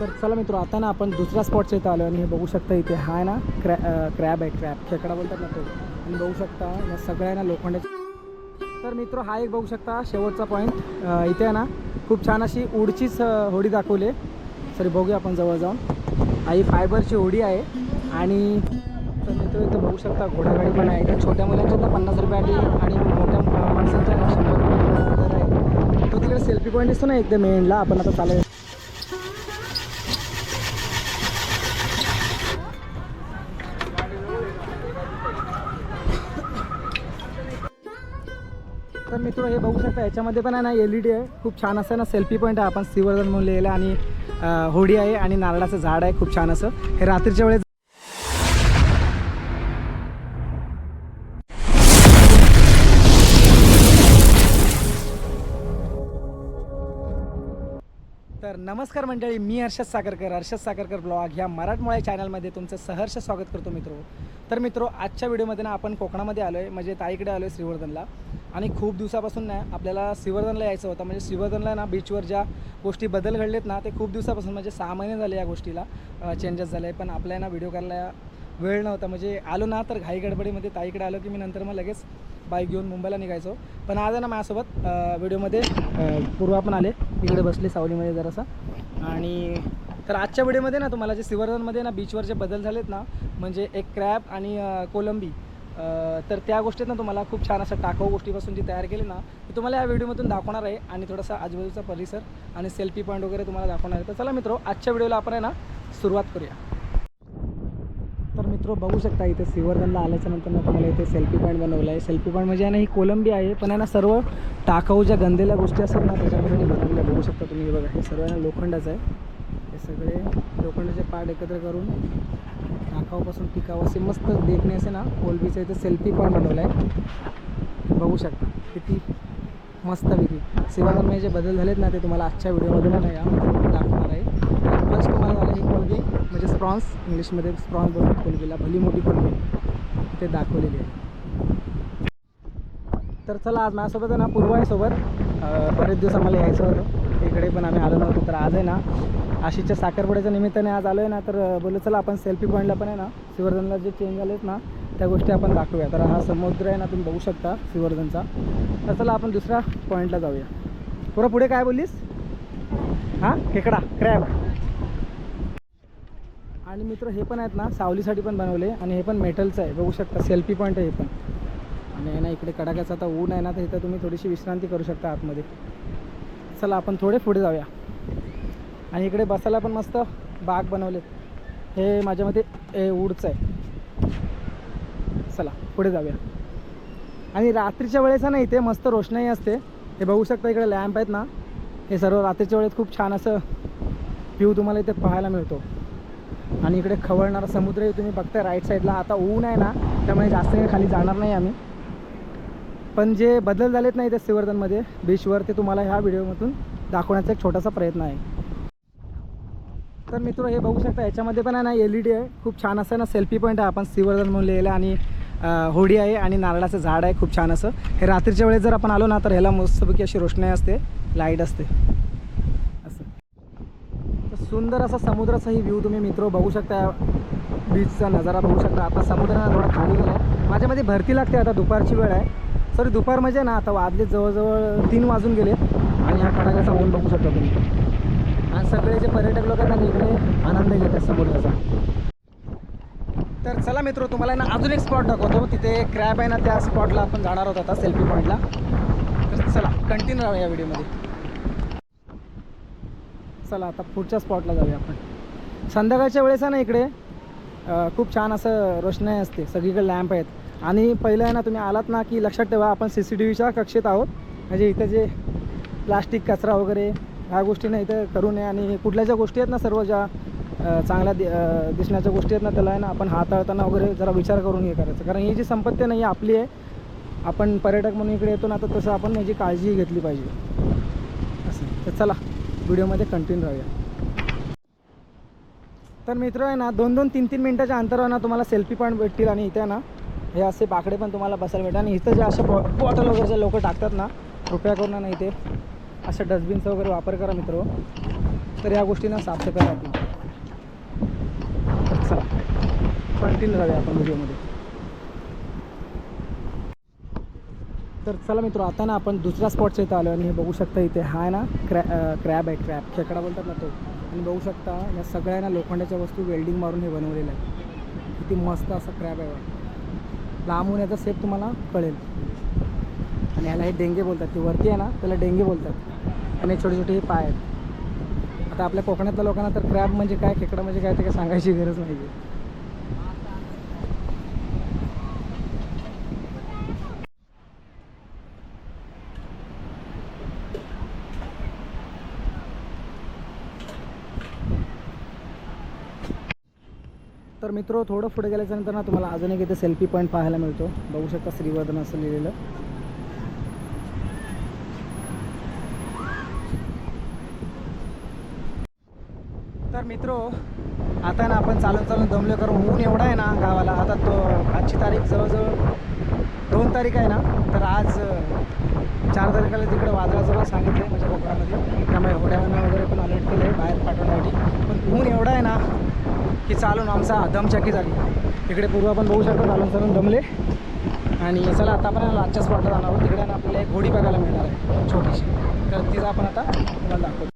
तर चला मित्र आता ना आपण दुसऱ्या स्पॉटच्या इथं आलो आणि हे बघू शकता इथे हा आहे ना क्रॅ क्रॅब आहे क्रॅब. खेकडा बोलतात ना तो. आणि बघू शकता या सगळ्या ना लोखंडाचे तर मित्र हा एक बघू शकता शेवटचा पॉईंट इथे आहे ना खूप छान अशी उडचीच होडी दाखवली सॉरी बघूया आपण जवळ जाऊन. हा ही फायबरची होडी आहे. आणि तर मित्र इथं बघू शकता घोडागाडी पण आहे. इथं छोट्या मुलांच्या तर पन्नास रुपये आली आणि मोठ्या माणसांच्या शंभर रुपये आहे तो तिकडे सेल्फी पॉईंट दिसतो ना एकदम मेनला आपण आता चालू तर मित्र हे बघू शकता याच्यामध्ये पण आहे ना एल ई डी आहे. खूप छान असं ना सेल्फी पॉईंट आहे. आपण सिवर्धन म्हणून लिहिलं आणि होडी आहे आणि नारळाचं झाड आहे. खूप छान असं. हे रात्रीच्या वेळेस तर नमस्कार मंडळी मी हर्षद साकरकर हर्षद साकरकर ब्लॉग ह्या मराठमोळ्या चॅनलमध्ये तुमचं सहर्ष स्वागत करतो मित्रो तर मित्रो आजच्या व्हिडिओमध्ये ना आपण कोकणामध्ये आलो आहे म्हणजे ताईकडे आलो आहे श्रीवर्धनला. आणि खूप दिवसापासून ना आपल्याला सिवर्धनला यायचं होतं. म्हणजे सिवर्धनला ना बीचवर ज्या गोष्टी बदल घडलेत ना ते खूप दिवसापासून म्हणजे सहा महिने झाले या गोष्टीला चेंजेस झाले. पण आपल्या ना व्हिडिओ करायला वेळ नव्हता. म्हणजे आलो ना तर घाई गडबडीमध्ये ताईकडे आलो की मी नंतर मग लगेच बाईक घेऊन मुंबईला निघायचो. पण आज आहे ना माझ्यासोबत व्हिडिओमध्ये पूर्वा पण आले. इकडे बसले सावलीमध्ये जरासं. आणि तर आजच्या व्हिडिओमध्ये ना तुम्हाला जे सिवर्धनमध्ये ना बीचवर जे बदल झालेत ना म्हणजे एक क्रॅब आणि कोलंबी तर त्या गोष्टीत ना तुम्हाला खूप छान असं टाकाऊ गोष्टीपासून जी तयार केली ना ती तुम्हाला या व्हिडिओमधून दाखवणार आहे. आणि थोडासा आजूबाजूचा परिसर आणि सेल्फी पॉईंट वगैरे तुम्हाला दाखवणार आहे. तर चला मित्रो आजच्या व्हिडिओला आपण आहे ना सुरुवात करूया. तर मित्र बघू शकता इथे सिवर्धनला आल्याच्यानंतर ना तुम्हाला इथे सेल्फी पॉईंट बनवलं आहे. सेल्फी पॉईंट म्हणजे आहे ना ही कोलंबी आहे पण आहे ना सर्व टाकाऊ ज्या गंदेल्या गोष्टी असतात ना त्याच्यामध्ये बनवल्या बघू शकता तुम्ही बघा हे सर्व आहे ना लोखंडाचं आहे. हे सगळे लोखंडाचे पार्ट एकत्र करून नाकावपासून टिकाऊ असे मस्त देखणे असे ना कोलबीचं इथे सेल्फी पॉईंट बनवलं आहे. बघू शकता किती मस्त पैकी. सिवर्धनमध्ये जे बदल झालेत ना ते तुम्हाला आजच्या व्हिडिओमध्ये ना या दाखवणार आहे. फर्स्ट तुम्हाला झालं ही कोलबी म्हणजे स्प्रॉन्स इंग्लिशमध्ये स्प्रॉन्स बोलतात कोलबीला भली मोठी कोलबी ते दाखवलेली आहे. तर चला आज माझ्यासोबत ना पूर्वा बरेच दिवस आम्हाला यायचं होतं. इकडे पण आम्ही आलो नव्हतो तर आज आहे ना आशिषच्या साखरपुड्याच्या निमित्ताने आज आलो आहे ना तर अं, बोललो चला आपण सेल्फी पॉईंटला पण आहे ना सिवर्धनला जे चेंज झालेत ना त्या गोष्टी आपण दाखवूया. तर हा समुद्र आहे ना तुम्ही बघू शकता सिवर्धनचा तर चला आपण दुसऱ्या पॉईंटला जाऊया. पुरा पुढे काय बोललीस? हां? खेकडा क्रॅब आणि मित्र हे पण आहेत ना सावलीसाठी पण बनवले आणि हे पण मेटलचं आहे. बघू शकता सेल्फी पॉईंट आहे हे पण. आणि आहे ना इकडे कडाक्याचं आता ऊन आहे ना तर इथं तुम्ही थोडीशी विश्रांती करू शकता आतमध्ये. चला आपण थोडे पुढे जाऊया. आणि इकडे बसायला पण मस्त बाग बनवलेत. हे माझ्या मते हे उडचं आहे. चला पुढे जाऊया. आणि रात्रीच्या वेळेस ना इथे मस्त रोषणाई असते. हे बघू शकता इकडे लॅम्प आहेत ना. हे सर्व रात्रीच्या वेळेत खूप छान असं व्ह्यू तुम्हाला इथे पाहायला मिळतो. आणि इकडे खवळणारा समुद्रही तुम्ही बघताय राईट साईडला आता ऊन आहे ना त्यामुळे जास्त काही खाली जाणार नाही आम्ही. पण जे बदल झालेत नाही त्या सिवर्धनमध्ये बीचवर ते तुम्हाला ह्या व्हिडिओमधून दाखवण्याचा एक छोटासा प्रयत्न आहे. तर मित्र हे बघू शकता याच्यामध्ये पण आहे ना एल ई डी आहे. खूप छान असं ना सेल्फी पॉईंट आहे. आपण सिवर्धन म्हणून लिहिलं आणि होडी आहे आणि नारळाचं झाड आहे. खूप छान असं. हे रात्रीच्या वेळेस जर आपण आलो ना तर ह्याला मस्तपैकी अशी रोषणाई असते. लाइट असते. असं. तर सुंदर असा समुद्राचाही व्ह्यू तुम्ही मित्र बघू शकता. बीचचा नजारा बघू शकता. आता समुद्राला थोडा खाली गेला आहे माझ्यामध्ये भरती लागते आता दुपारची वेळ आहे. सर दुपार म्हणजे ना आता वाजले जवळजवळ तीन वाजून गेले. आणि हा कडाक्याचा ऊन बघू शकता तुम्ही. आणि सगळे जे पर्यटक लोक आहेत ना इकडे आनंद घेतात समुद्राचा तर चला मित्र तुम्हाला ना अजून एक स्पॉट दाखवतो. तिथे क्रॅब आहे ना त्या स्पॉटला आपण जाणार होतो आता सेल्फी पॉईंटला तर चला कंटिन्यू राहूया या व्हिडिओमध्ये चला आता पुढच्या स्पॉटला जाऊया आपण. संध्याकाळच्या वेळेस आहे ना इकडे खूप छान असं रोषणाई असते. सगळीकडे लॅम्प आहेत. आणि पहिलं आहे ना तुम्ही आलात ना की लक्षात ठेवा आपण सी सी टी व्हीच्या कक्षेत आहोत. म्हणजे इथं जे प्लास्टिक कचरा वगैरे ह्या गोष्टीनं इथं करू नये आणि कुठल्या ज्या गोष्टी आहेत ना सर्व ज्या चांगल्या दि दिसण्याच्या गोष्टी आहेत ना त्याला आहे ना आपण हाताळताना वगैरे जरा विचार करून हे करायचं. कारण ही जी संपत्ती नाही आहे आपली आहे. आपण पर्यटक म्हणून इकडे येतो ना तर तसं आपण याची काळजी घेतली पाहिजे. असं. तर चला व्हिडिओमध्ये कंटिन्यू राहूया. तर मित्र आहे ना दोन दोन तीन तीन मिनटाच्या अंतरावर ना तुम्हाला सेल्फी पॉईंट भेटतील आणि इथे ना हे असे बाकडे पण तुम्हाला बसायला भेटतात. आणि इथं जे असे बॉ बॉटल वगैरे जे लोक टाकतात ना कृपया करून ना इथे अशा डस्टबिनचा वगैरे वापर करा मित्र. तर या गोष्टींना साफसफाई राहतील. चला कंटिन्यू राहूया आपण व्हिडिओमध्ये. तर चला मित्र आता ना आपण दुसऱ्या स्पॉटच्या इथं आलो आणि हे बघू शकता इथे हा आहे ना क्रॅ क्रॅब आहे क्रॅब. खेकडा बोलतात ना तो. आणि बघू शकता या सगळ्या ना लोखंडाच्या वस्तू वेल्डिंग मारून हे बनवलेलं आहे. किती मस्त असा क्रॅब आहे लांबून याचा सेप तुम्हाला कळेल. आणि ह्याला हे डेंगे बोलतात. ती वरती आहे ना त्याला डेंगे बोलतात. आणि हे छोटे छोटे हे पाय आहेत. आता आपल्या कोकणातल्या लोकांना तर क्रॅब म्हणजे काय खेकडा म्हणजे काय ते काय सांगायची गरज नाही आहे मित्र थोडं पुढे गेल्याच्यानंतर ना तुम्हाला अजून एक इथे सेल्फी पॉईंट पाहायला मिळतो. बघू शकता श्रीवर्धन असं लिहिलेलं. तर मित्र आता ना आपण चालून चालून दमलो कारण ऊन एवढा आहे ना गावाला. आता तो आजची तारीख जवळजवळ दोन तारीख आहे ना. तर आज चार तारखेला तिकडे वादळाजवळ सांगितलं माझ्या म्हणजे कोकणामध्ये त्यामुळे होड्यानं वगैरे पण अलर्ट केलं आहे बाहेर पाठवण्यासाठी पण ऊन एवढा आहे ना की चालून आमचा दमचाकी झाली इकडे पूर्व आपण बघू शकतो चालून चालून दमले. आणि चला आता आपण आजच्या स्पॉटला जाणार आहोत. तिकडे आपल्याला एक घोडी बघायला मिळणार आहे छोटीशी. तर तिचा आपण आता तुम्हाला दाखवतो.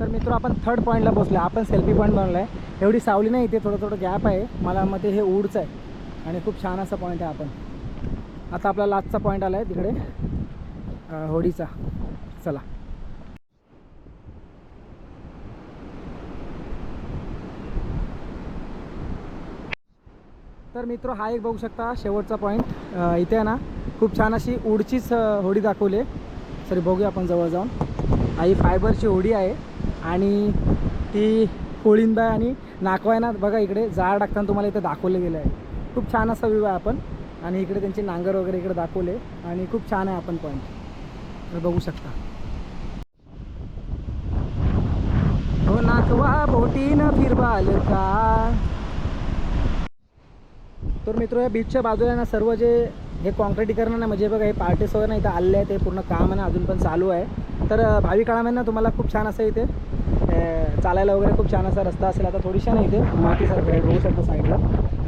तर मित्र आपण थर्ड पॉईंटला बसलो आपण सेल्फी पॉईंट बनवला आहे एवढी सावली नाही इथे थोडं थोडं गॅप आहे. मला मध्ये हे उडचं आहे. आणि खूप छान असा पॉईंट आहे आपण. आता आपला लास्टचा पॉईंट आला आहे तिकडे. होडीचा. चला. तर मित्र हा एक बघू शकता शेवटचा पॉईंट इथे आहे ना खूप छान अशी उडचीच होडी दाखवली आहे. सॉरी बघूया आपण जवळ जाऊन. हा ही फायबरची होडी आहे आणि ती कोळिंबा आहे आणि नाकवा आहे ना बघा इकडे जाळ टाकताना तुम्हाला इथे दाखवलं गेलं आहे. खूप छान असा व्ह्यू आहे आपण. आणि इकडे त्यांचे नांगर वगैरे इकडे दाखवले आणि खूप छान आहे आपण पॉईंट तर बघू शकता. हो नाकवा बोटीनं फिरवाल का तर मित्र या बीचच्या बाजूला ना सर्व जे हे कॉन्क्रिटीकरण ना म्हणजे बघा हे पार्टीस वगैरे इथं आलेले आहे ते पूर्ण काम आहे ना अजून पण चालू आहे. तर भावी काळामध्ये ना तुम्हाला खूप छान असं इथे चालायला वगैरे खूप छान असा रस्ता असेल. आता थोडीशा नाही इथे मातीसारखं आहे रोड सारखं साईडला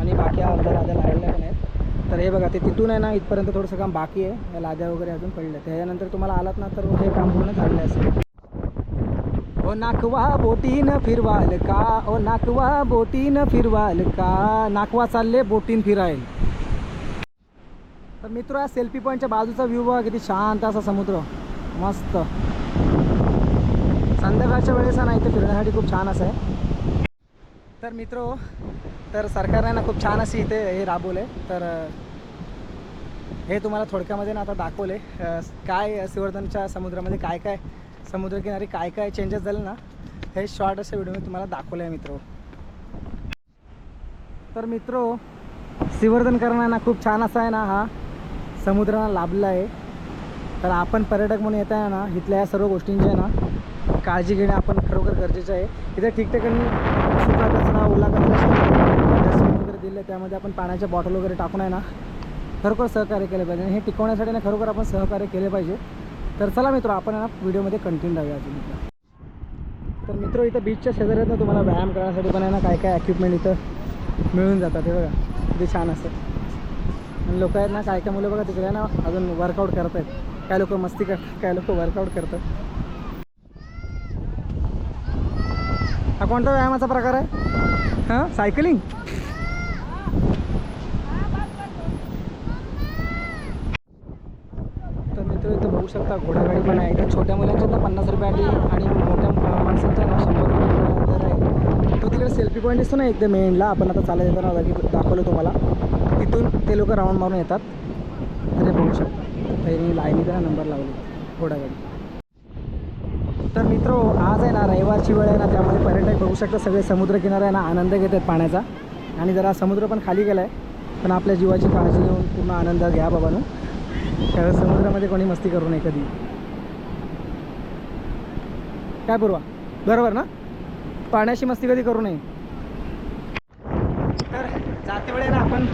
आणि बाकी अर्ध्या लाद्या लागल्या पण आहेत. तर हे बघा ते तिथून आहे ना इथपर्यंत थोडंसं काम बाकी आहे. या लाद्या वगैरे अजून पडल्या त्याच्यानंतर तुम्हाला आलात ना तर हे काम पूर्ण चाललं असेल ओ नाकवा बोटीन फिरवाल का? ओ नाकवा बोटीन फिरवाल का? नाकवा चालले बोटीन फिरायल. तर मित्र हा सेल्फी पॉईंटच्या बाजूचा व्ह्यू बघा किती शांत असा समुद्र. मस्त. संध्याकाळच्या वेळेस आहे ना इथे फिरण्यासाठी खूप छान असं आहे. तर मित्र तर सरकारने ना खूप छान अशी इथे हे राबवले तर हे तुम्हाला थोडक्यामध्ये ना आता दाखवले काय सिवर्धनच्या समुद्रामध्ये काय काय समुद्रकिनारी काय काय चेंजेस झाले ना हे शॉर्ट अशा व्हिडिओ मी तुम्हाला दाखवलं आहे मित्र. तर मित्र सिवर्धन करणं ना खूप छान असा आहे ना हा समुद्राला लाभला आहे. तर आपण पर्यटक म्हणून येत आहे ना इथल्या या सर्व गोष्टींची आहे ना काळजी घेणे आपण खरोखर गरजेचं आहे. इथे ठिकठिकाणी सुका कचरा ओला कचरा डस्टबिन वगैरे दिले त्यामध्ये आपण पाण्याच्या बॉटल वगैरे टाकून आहे ना खरोखर सहकार्य केलं पाहिजे. आणि हे टिकवण्यासाठी ना खरोखर आपण सहकार्य केले पाहिजे. तर चला मित्र आपण ना व्हिडिओमध्ये कंटिन्यू राहूया अजून तर मित्र इथं बीचच्या शेजारी आहेत ना तुम्हाला व्यायाम करण्यासाठी पण आहे ना काय काय इक्विपमेंट इथं मिळून जातात हे बघा. किती छान असतं आणि लोक आहेत ना काय काय मुलं बघा तिकडे आहे ना अजून वर्कआउट करत आहेत काय लोक मस्ती करतात काय लोक वर्कआउट करतात. हा कोणता व्यायामाचा प्रकार आहे? हां सायकलिंग तर मित्र इथं बघू शकता. घोडागाडी पण आहे. तर छोट्या मुलांच्या तर पन्नास रुपयासाठी आणि मोठ्या माणसांच्या ना शंभर रुपये तू आहे तो तिकडे सेल्फी पॉईंट दिसतो ना एकदम मेनला आपण आता चालत येताना दाखी दाखवलं तुम्हाला. तिथून ते लोक राऊंड मारून येतात. तर हे बघू शकता. त्यांनी लाईनी त्याला नंबर लावले. घोडागाडी. तर मित्र आज आहे ना रविवारची वेळ आहे ना त्यामध्ये पर्यटक बघू शकता. सगळे समुद्रकिनारे आहे ना आनंद घेत आहेत पाण्याचा. आणि जरा समुद्र पण खाली गेला आहे पण आपल्या जीवाची काळजी घेऊन पूर्ण आनंद घ्या बाबांनो. त्यावेळेस समुद्रामध्ये कोणी मस्ती करू नये कधी. काय पूर्वा बरोबर ना? पाण्याची मस्ती कधी करू नये. तर जाते वेळे ना आपण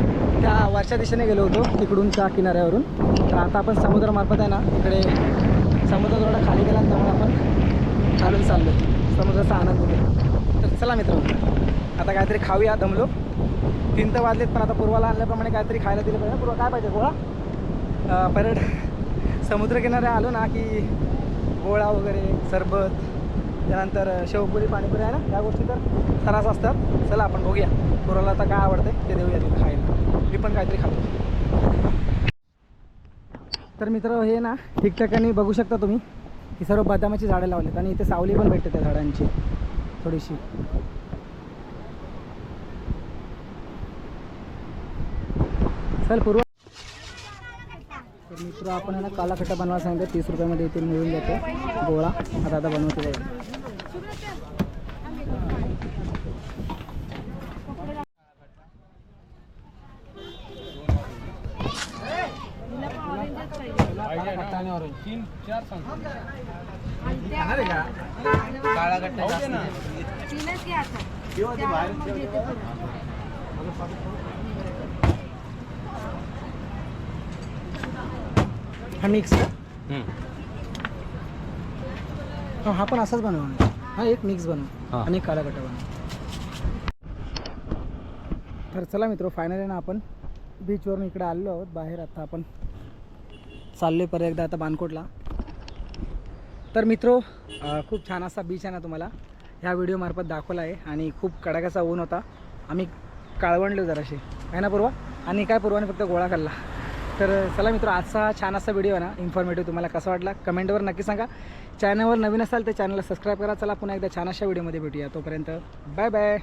त्या वरच्या दिशेने गेलो होतो तिकडूनच्या किनाऱ्यावरून. तर आता आपण समुद्रामार्फत आहे ना इकडे समुद्र थोडा खाली गेला त्यामुळे आपण चालून चाललो. समुद्राचा आनंद होतो. तर चला मित्र आता काहीतरी खाऊया दमलो. तीन तर वाजलेत पण आता पूर्वाला आणल्याप्रमाणे काहीतरी खायला दिलं पाहिजे. ना पूर्वा काय पाहिजे गोळा? परत समुद्रकिनारे आलो ना की गोळा वगैरे सरबत त्यानंतर शेवपुरी पाणीपुरी आहे ना या गोष्टी तर सरास असतात. चला आपण बघूया. पूर्वाला आता काय आवडतं ते देऊया तिथे खायला. मी पण काहीतरी खातो. तर मित्र हे ना ठिकठिकाणी बघू शकता तुम्ही. ही सर्व बदामाची झाडं लावलीत आणि इथे सावली पण भेटते त्या झाडांची. थोडीशी. चल पूर्व. मित्र आपण आहे ना काला खट्टा बनवायला सांगितलं. तीस रुपयामध्ये इथे मिळून जातो. गोळा. आता आता बनवतो तीनच घ्या आता. त्यावर मग घेते परत. हा मिक्स का हा पण असाच बनवा हा एक मिक्स बनव. आणि काला खट्टा बनव तर चला मित्र फायनली ना आपण बीचवरून इकडे आलेलो आहोत. बाहेर आता आपण चाललोय परत एकदा आता बानकोटला. तर मित्रो खूप छान असा बीच आहे ना तुम्हाला. ह्या व्हिडिओमार्फत दाखवला आहे आणि खूप कडाक्याचा ऊन होता. आम्ही काळवणलो जराशी. आहे ना पूर्वा? आणि काय पूर्वाने फक्त गोळा खाल्ला. तर चला मित्र आजचा छान असा व्हिडिओ आहे ना इन्फॉर्मेटिव्ह तुम्हाला कसा वाटला कमेंटवर नक्की सांगा. चॅनलवर नवीन असाल तर चॅनलला सबस्क्राईब करा. चला पुन्हा एकदा छान अशा व्हिडिओमध्ये भेटूया. तोपर्यंत बाय बाय